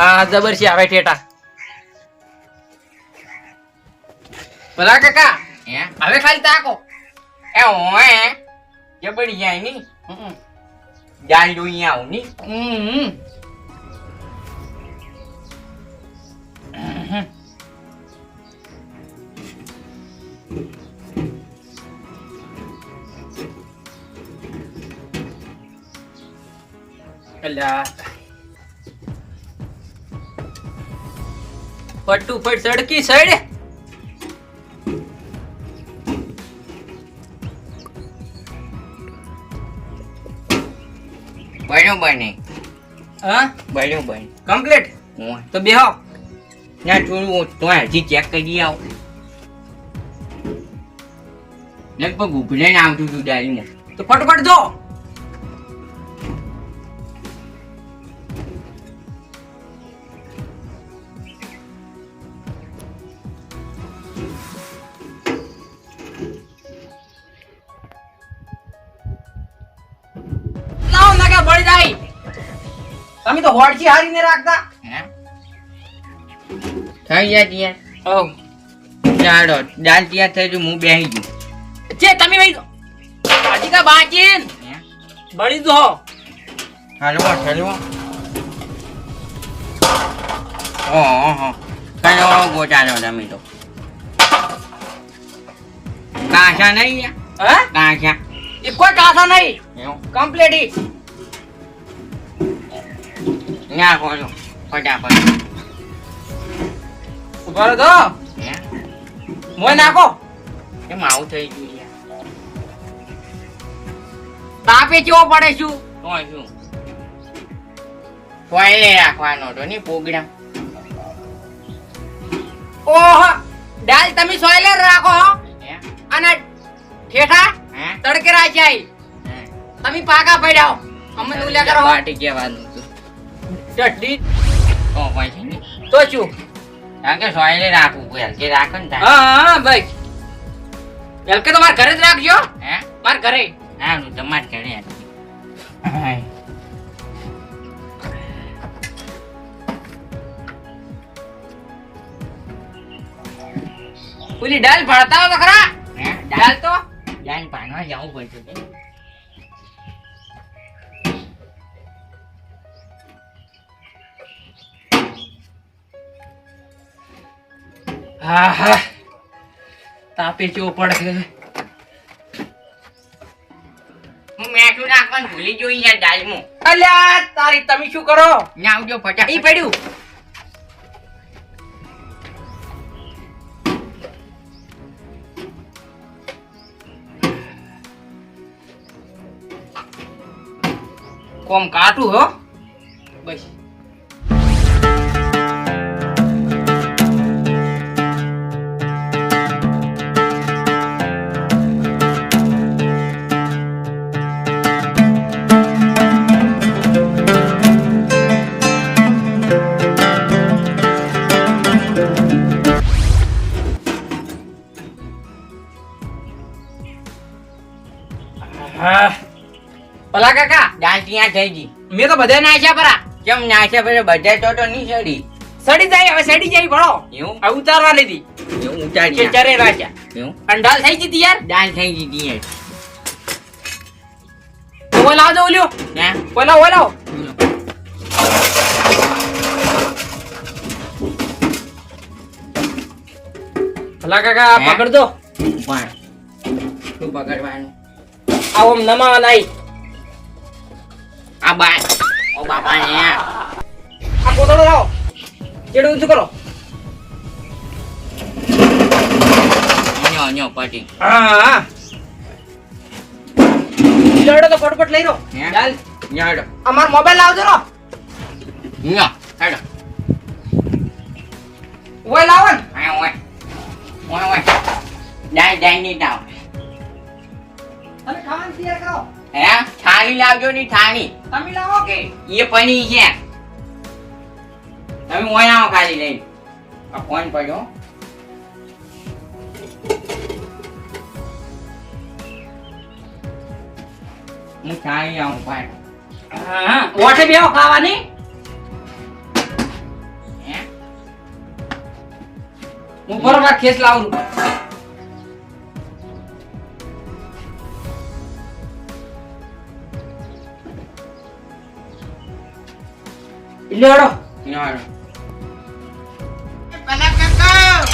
હા, જબર છે આવે ટેટા ભલા કાકા હવે ખાલી તાકો. એ ઓએ, જબડી જાય ની. દાલ જોઈ આવું ની. અલ્યા. પટ સડકી સડ બન્યું બને. હા? બન્યું બને. કમ્પ્લીટ તો બેહો. ના થોડું તો હજી ચેક કરી આવ. લગભગ ઉભરે ને આવતું હતું ડાયરીમાં તો ફટફટ જો. તો હોડથી હારીને રાખતા. થઈ ગયા ત્યાં ઓ ચાલો દાલ ત્યાં થઈ ગયું હું બેહી ગયું. છે તમે ભાઈ હજી કા બાકી બળી દો. હાલો હાલો. ઓહો કયો ગોટાળો તમે તો. કાંસા નહીં હે? કાંસા. એ કોઈ કાસા નહીં. કમ્પ્લીટ ના ખોલો ફટાફટ ઊભા રહો તો હે મોય નાખો કેમ આવું થઈ ગયું યાર તાપે કેવો પડે શું તો શું કોયલે રાખવાનો હતો ની પ્રોગ્રામ ઓહો દાલ તમે સોયલર રાખો હો. હે અને ઠેઠા હે તડકે રાખ્યા હે તમે પાકા પડ્યા અમને ઉલ્યા કરો પાર્ટી કહેવાનું ચટણી તો પછી તો શું? કારણ કે સોયલે રાખવું કોઈ કે ને તારે. હા હા ભાઈ. ઘરે જ રાખજો. હે? મારા ઘરે. સારું તમારે ઘરે આપી. હાય. પેલી દાલ ભણતા હો તો ખરા? હે? દાલ તો? જાન પાનવા જવું પડશે હા હા તાપે ચો પડે હું મેઠું નાખવાનું ભૂલી જોઈ યાર દાલમાં. અલ્યા તારી તમે શું કરો? નાવજો ફટાફટ. ઈ પડ્યું. કોમ કાટું હો. બસ. હા. ભલા કાકા દાલ ત્યાં થઈ ગઈ. મેં તો બધા નાખ્યા પરા. કેમ નાખ્યા પછી બધા તો તો નહીં સડી. સડી જાય હવે સડી જાય ભણો. એવું? આ ઉતારવા લીધી. એવું ઉતારી. ચરે રાખ્યા એવું? અંડાલ થઈ જતી યાર દાલ થઈ ગઈ યાર ઓય દો ઓલ્યો. હે? ઓય લાવ ભલા કાકા? પકડ દો પણ શું પકડવાનું? આવો નમાવા નાઈ આ બા ઓ બાપા ને આ કોટડો લાવો. ચેડું ઊંચું કરો. ન્યો ન્યો પટી. હા હા. લડો તો ફટફટ લઈ હે? ચાલ. ન્યો અમાર મોબાઈલ લાવજો રો. ન્યો હેડો. ઓય લાવો ને. આ ઓય. ઓય ઓય. દાઈ દાઈ ની દાવ ઠાણી લાવજો ની ઠાણી. તમે લાવો કે? એ પણી છે તમે ઓય આવો ખાલી લઈ આ ફોન પડ્યો. હું ઠાણી આવું પાણી. હા ઓઠે બેહો ખાવાની. હું? બરોબર ખેસ લાવું છું. એટલે હેડો. કાકા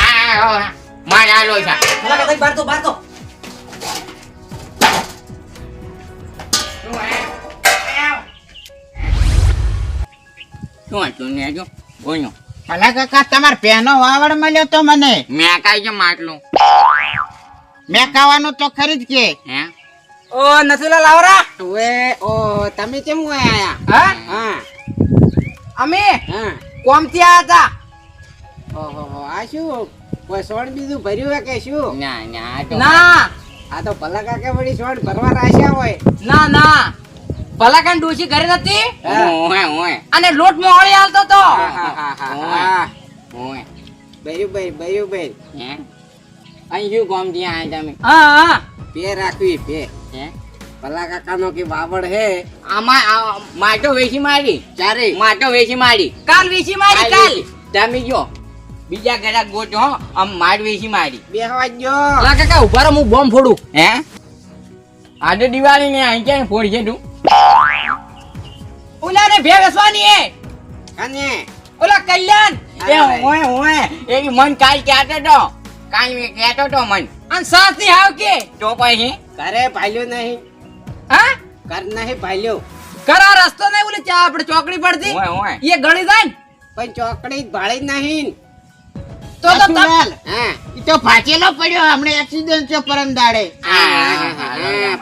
આ, આ, મારે આલો કાકા, બહાર તો, બહાર તો. શું હતું ને જો બોલ્યો ભલા કાકા તમાર પેનો વાવડ મળ્યો તો મને. મેં કાઈ છે માટલું. મેં ખાવાનું તો ખરીદ કે. હે? ઓ નથુલા લાવરા. ઓએ ઓ તમે કેમ આયા? હા? હા. અમે કોમથી આયા હતા. ઓહો આ શું? કોઈ સોણ બીજું ભર્યું હોય કે શું? ના ના આ તો ના. આ તો ભલા કાકા વળી સોણ ભરવા રાખ્યા હોય? ના ના. ભલાકાન ડોશી ઘરે નથી? ઓય ઓય અને લોટ ઓળી હાલતો તો. હા, હા, હા, હા, હા. ઓય ભર્યું ભાઈ ભર્યું ભાઈ હે? અહીં શું કોમથી આયા તમે? હા હા. પે રાખવી પે હે? ભલા કાકા નો કે વાવડ હે આમાં માટો વેચી મારી. ચારે માટો વેચી મારી. કાલ વેસી મારી કાલ તમે ગયો બીજા ઘરા ગોટ હો આમ માડ વેચી મારી. બેહવા જો ભલા કાકા ઊભા હું બોમ્બ ફોડું. હે? આજે દિવાળી ને અહીં ક્યાં ફોડ છે તું? ઓલા ને ભે વેસવાની હે. અને ઓલા કલ્યાણ. એ ઓય ઓય એ મન કાલ કેતો તો કાલ મેં કહેતો તો મન. અને સાસની હાવ કે. તો પછી? ઘરે ભાલ્યો નહીં. હા? ઘર નહીં ભાલ્યો કરા રસ્તો નહીં ઓલી ચા આપણે ચોકડી પડતી? ઓય ઓય. એ ગળી જાય પણ ચોકડી ભાળી નહીં. તો તો તમ- હા. ઈ તો ભાચેલો પડ્યો હમણે એક્સિડન્ટ છે પરમ દાડે.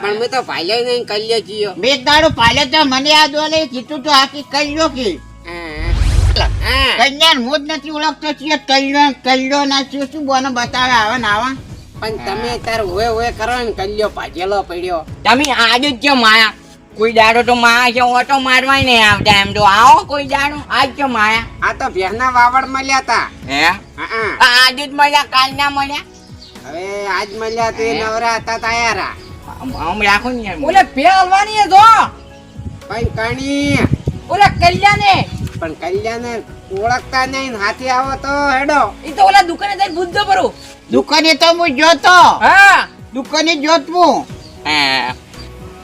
પણ મેં તો ભાલ્યો નહીં કલ્યો જીયો બે દાડો પાલે તો મને આ દોલે કીધું તો આખી કલ્યો કે. હા. હા. હું જ નથી ઓળખતો છીએ કલ્યો કલ્યો ના છું શું બોનો બતાવે આવે ને આવા? પણ તમે તાર હોય હોય કરો ને કલ્યો ભાજેલો પડ્યો. તમે આજે જ માયા? કોઈ દાડો તો માયા છે ઓટો મારવાય નહીં આવતા એમ તો. આવો કોઈ દાડો આજ કેમ માયા? આ તો ભેરના વાવડ મળ્યા તા. હે. આજે જ મળ્યા કાલ ના મળ્યા? હવે આજ મળ્યા તો એ નવરા હતા તૈયારા. આમ રાખો ને ઓલે પેલવાની જો. પણ કણી. ઓલે કલ્યાણે પણ કલ્યાને ઓળખતા નહીં હાથી આવો તો હેડો. એ તો ઓલા દુકાને જઈને બુદ્ધ ભરું દુકાને તો હું જોતો. હા. દુકાને જોતવું.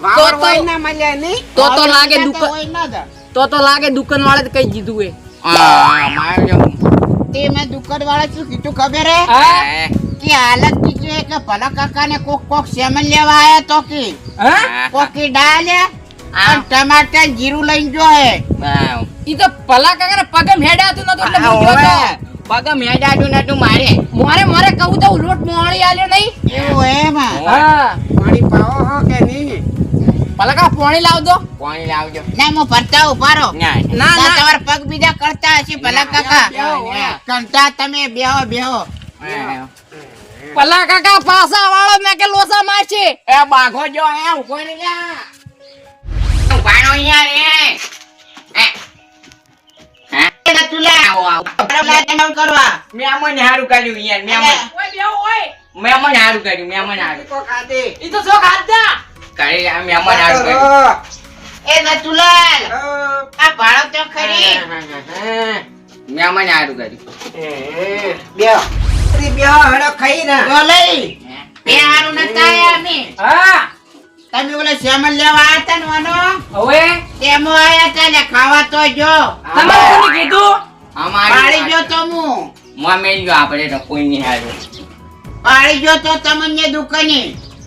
વાવર હોય ના મળ્યા નહીં. તો તો લાગે દુકાન હોય ના તો તો લાગે દુકાન વાળે કઈ દીધું એ આ, મારે જો. તે મેં દુકાન વાળા શું કીધું ખબર હે? કે હાલત કીધું કે ભલા કાકા ને કોક કોક સેમન લેવા આયા તો કે. હા. કોકી ડાલે અને ટમાટર જીરું લઈને જો હે. હા. ઈ તો પલા કાકા પગમ હેડાતું નતું એટલે આ હતો પગમ હેડાતું પગે નતું મારે. મારે મારે કહું તો લોટ મોળી આલ્યો નહીં. એવું એમ હા. પાણી પાવો હો કે નહીં? પલકા પાણી પોણી પાણી લાવજો. ના મો ભરતા ઉભારો ના ના. ના પગ બીજા કરતા હશે પલા કાકા. કંટા તમે બેહો બેહો. પલા કાકા પાસા વાળો મેં કે લોસા મારશે. એ બાઘો જો એ ઊભો રહી જા. ઉભાનો યાર એ હે? તુલા આવો આવો. બરાબર કેમ કરવા. મેમન હારું કર્યું યાર આમાં ઓય બેહો ઓય મેમન હારું કર્યું મેમન હારું. કો ખાતે ઈ તો હાથ દા કરે આ મેમન હારું કાઢ્યું. એ નતુલાલ. આ ભાડો તો ખરી. હા. મેમન હારું કર્યું હે. બેહો. બેહો, હડો ખાઈ ના. તો લઈ બે હારું નતા અમે. હા. તમે ઓલે શ્યામલ લેવા આયા હતા ને વાનો? હવે? તેમાં આયા તા ને ખાવા તો જો. તમારે કોને કીધું? પાડી જો તો હું માં જો આપણે તો કોઈ નહીં હારું પાડી જો તો તમને દુકાને.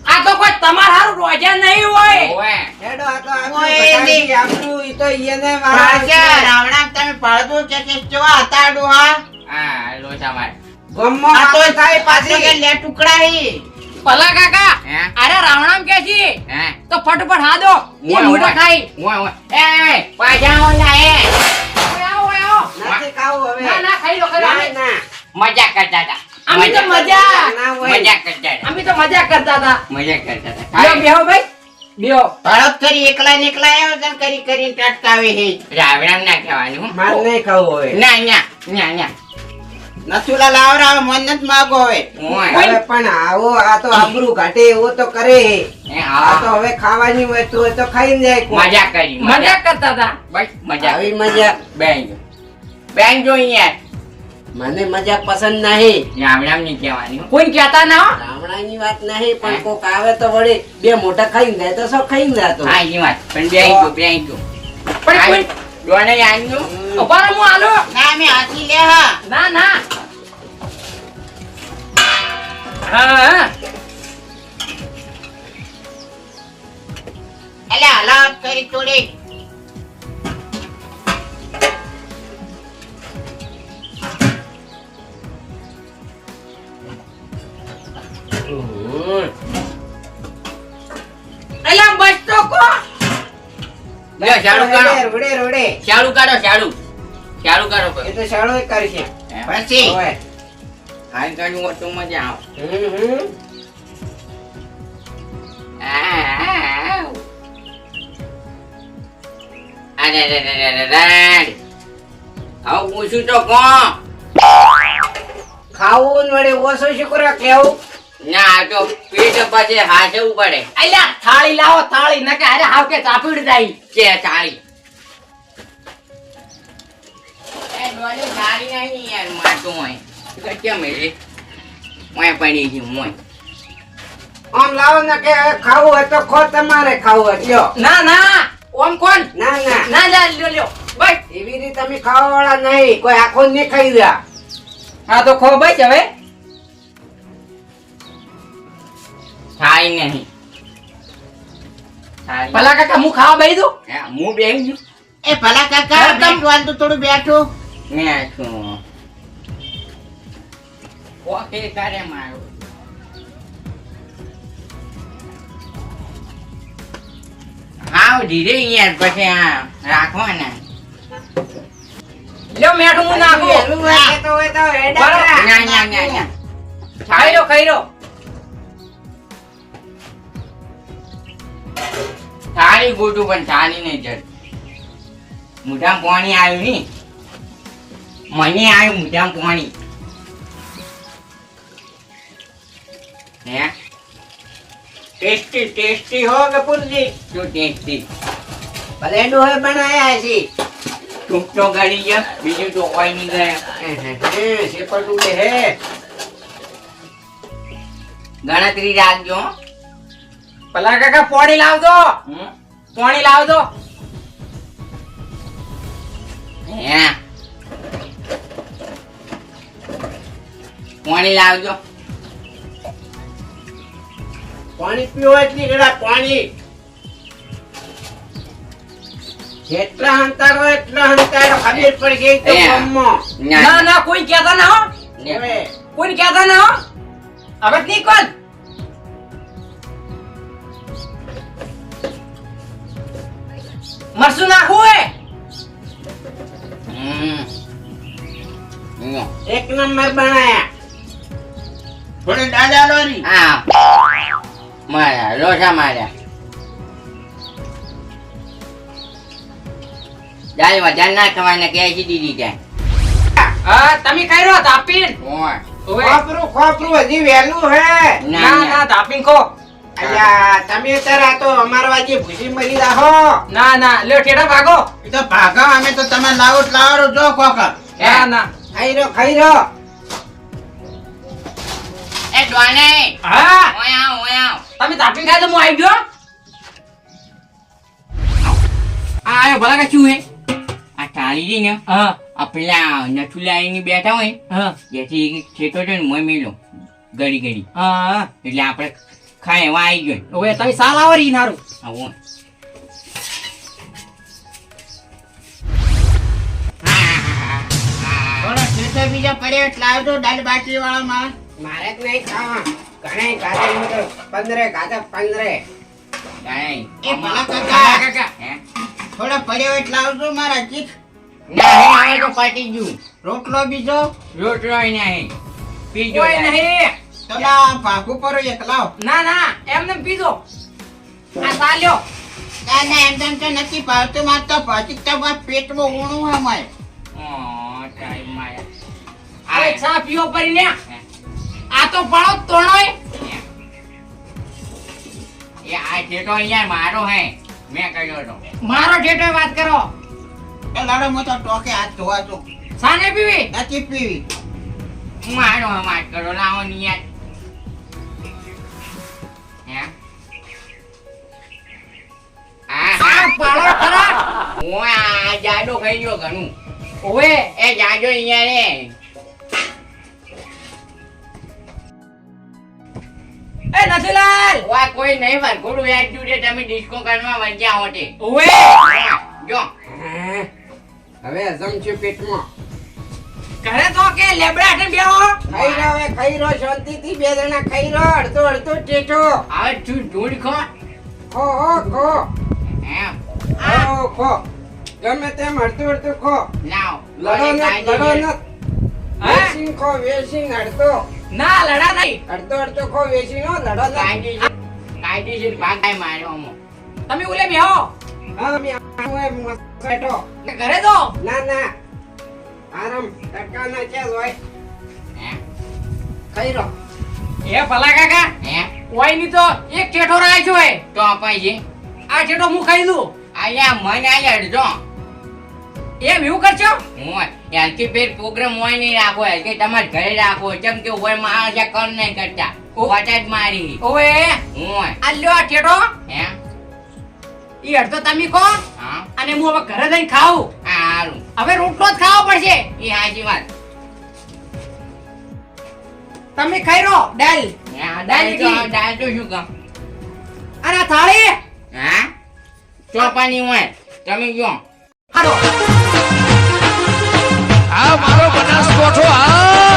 આ તો કોઈ તમાર હારું રોજા નહીં હોય. હેડો, આ તો આપણું આપણું, ઈ તો ઈને મારા રાવણા તમે પાડતો છે કે કેવા હતા ડોહા હા? લોચા માર ગમમાં આ તો થાય પાછો. કે પાછી. લે ટુકડા હી ભલા કાકા હે? અરે રાવણામ કે છે? હે? તો ફટફટ હાદો એ મોટો. ખાઈ. ઓય ઓય. એ પાછા ઓલા એ. ઓય આવો આવો. નથી ખાવું હવે. ના ના ખાઈ લો ખાઈ લો. ના, ના. મજાક કરતા હતા. અમે તો મજા મજા. કરતા હતા. અમે તો મજા કરતા હતા. મજા કરતા હતા. બેહો બેહો ભાઈ બેહો. ભરત કરી એકલા ને એકલા આવ્યો છે ને કરી કરીને ટટકાવે હે રાવણામ ના કહેવાનું હો. નહીં ખાવું હવે. ના ના ના ના. નથુલા લાવરા મન્નત માગો હવે ઓય હવે પણ આવો આ તો આબરૂ ઘાટે એવો તો કરે. એ આ તો હવે ખાવાની હોય તો ખાઈને જાય મજા કરી મજાક. મજાક કરતા હતા? બસ મજા આવી મજા. બેન જો. બેન જો યાર મને મજાક પસંદ નહીં. રામની કહેવાની કોઈ કહેતા ના હો. ગામડાની વાત નહીં પણ? કોક આવે તો વળી બે મોટા ખાઈને જાય તો સૌ ખાઈ જાય જાતો હા એ વાત. પણ બે આવી ગયો બે આવી ગયો પણ હમ. ઊભા રહો, હું આલો ના મેં હાથી લે હા ના ના હા હા એટલે હલાવત કરી થોડી શાળું કાઢો રોડે રોડે શાળું કાઢો શાળું શાળું કાઢો એ તો શાળો જ કરશે પછી. હાલ કાઢું હોય તો મજા આવે હમ હમ. આવ. અરે રે રે રે રે રે. પૂછું તો કોણ ખાવું વડે ઓછો શું કરવા કેવું ના તો પેટ પછી હાચવું પડે. એલા થાળી લાવો થાળી નકે અરે હાવ કે ચાપીડ જાય. કે થાળી? એ ડોલી થાળી નહીં યાર માટું હોય કેમ એ? મોય પડી છે મોય આમ લાવો ને કે ખાવું હોય તો ખો તમારે ખાવું હોય. લ્યો. ના ના. ઓમ કોણ? ના ના. ના લ્યો લ્યો લ્યો. બસ. એવી રીતે તમે ખાવા વાળા નહીં. કોઈ આખો નહીં ખાઈ રહ્યા. હા તો ખો બસ હવે. થાળી નહીં. પલા કાકા હું ખાવા બેહી દઉં? હા, હું બેહી ગયું એ પલા કાકા તમ- તો થોડું બેઠો. ને છું ઓકે કરે મારું હાવ ધીરે યાર પછી આ રાખવાના. લ્યો મેઠું હું નાખું. તો હોય તો હેડા ના ના ના ના ખાઈ લો ખાઈ લો. થાળી ગોટું પણ ચાલી નહીં જડ મોઢામાં પાણી આવ્યું નહીં. મને આવ્યું મોઢામાં પાણી. હે? ટેસ્ટી ટેસ્ટી હો કપૂરજી. શું ટેસ્ટી? ભલે ડોહે બનાયા છે. ટૂંક તો ગયા બીજું તો કોઈ નહીં ગયા. હે ગણતરી રાખજો પલા કાકા પોડી લાવજો. હમ? પોણી લાવજો. દો પાણી લાવજો. પાણી પીવો એટલી ગળા પાણી. જેટલા હંતાડો એટલા હંતાડો ખબર પડી ગઈ તો. ના ના કોઈ કહેતા ના હો. કોઈ કહેતા ના હો. હવે નહીં કોણ મરસું નાખવું હે. એક નંબર બનાયા થોડી દાદા લોરી આ માર્યા લોસા માર્યા. દાલ વધારે ના ખવાય કે દીદી જાય. હા તમે રહ્યો તાપીન. ઓય. ખોપરું ખોપરું હજી વહેલું હે. ના ના. ના ના તાપીન ખો. અલ્યા તમે તારા તો અમારા વાજી ભૂસી મરી રાહો ના ના લ્યો ઠેડા ભાગો. એ તો ભાગા અમે તો તમે લાવો લાવો જો કોકા ના ના. ખાઈ રહ્યો ખાઈ રહ્યો. એ ડોને હા? ઓય આવ તમે તાપીન ખાય તો હું આવી ગયો? આ આયો ભલા કે શું હે? આ થાળી ને. હા. બેઠા હોય હા. જેથી ખેતો છે ને મોય મેલો ગળી ગળી. હા. એટલે આપણે ખાય એવા આવી ગયો. હવે તમે સાલ આવો નારું. આવું બીજા પડ્યો? લાવજો દાલ બાટી વાળા માં મારે જ નહીં ખાવા ઘણે ગાધે હું તો પંદરે ગાધે પંદરે. એ ભલા ભલા કાકા. કાકા હે? પડ્યો એટલે લાવજો મારા ચીક ના હવે તો પતી ગયું. રોટલો બીજો? રોટલો નહીં. પીજો કોઈ નહીં. તલા ભાગું પર એકલાવ ના ના એમને પીધો આ સાલ્યો ના ના એમ તેમ તો નથી ભાવતું. માર તો ભાજી તો બસ પેટમાં ઊણું હે મારે ઓ, ટાઈમ ચા પીઓ હે, આ તો પડો તોણોય એ આ ઢેટો અહીંયા મારો હે. મેં કર્યો તો મારો ઢેટો વાત કરો. એ લાડો મો તો ટોકે હાથ ધોવા તો સાને પીવી? નથી પીવી. મારો વાત કરો? લાવો ને આ આ પાડો ખરા. હું આ જાડો ખાઈ ગયો ઘણું. ઓવે. એ જાજો અહીંયા રે. એ નથીલાલ. વા કોઈ નહીં વાર થોડું યાદ જોડે તમે ડિસ્કો કરવા વજ્યા હોતે ઓવે. જો. હવે હજમ છે પેટમાં. ઘરે તો કે લેબડા હટે બેહો. ખાઈ રહ્યો હવે ખાઈ રહ્યો શાંતિથી બે જણા ખાઈ રહ્યો અડધો અડધો ટેટો હવે તું ખો. ખો. એમ. ખો ખો. ગમે તેમ હડતું હડતું ખો. લાવ લડો ન લડો ન વેસિંગ ખો વેસિંગ અડધો ના લડા નહીં. હડતો અડધો ખો વેસિંગ નો લડો ન કાયદેસર માર્યો અમો. તમે ઉલે બેહો. હા મે મસ્ત બેઠો. ઘરે તો. ના ના. આરામ ટકા ના છે હોય. હે? ખાઈ રહ્યો એ ભલા કાકા? હે? ઓયની તો એક ઠેઠો રાય છે તો અપાય છે. આ ઠેઠો હું ખાઈ દઉં આયા મને આયા અડધો એમ એવું કરશો? હું એલકી ફેર પ્રોગ્રામ હોય નહીં રાખો એલકી તમારે ઘરે રાખો. કેમ કે હોય માણસ આ કર નહીં કરતા. વાટા જ મારી. ઓએ હું આ લ્યો આ ઠેઠો. હે? ઈ અડધો તમે કહો અને હું હવે ઘરે જઈને ખાઉં. હારું. હવે રોટલો જ ખાવો પડશે. એ હાચી વાત. તમે ખાઈ રહો દાલ. દાળ દાળ તો શું કામ? અને થાળી. હા? ચોપાની હોય. તમે ગયો. હાલો. આ મારો બનાસકોઠો આ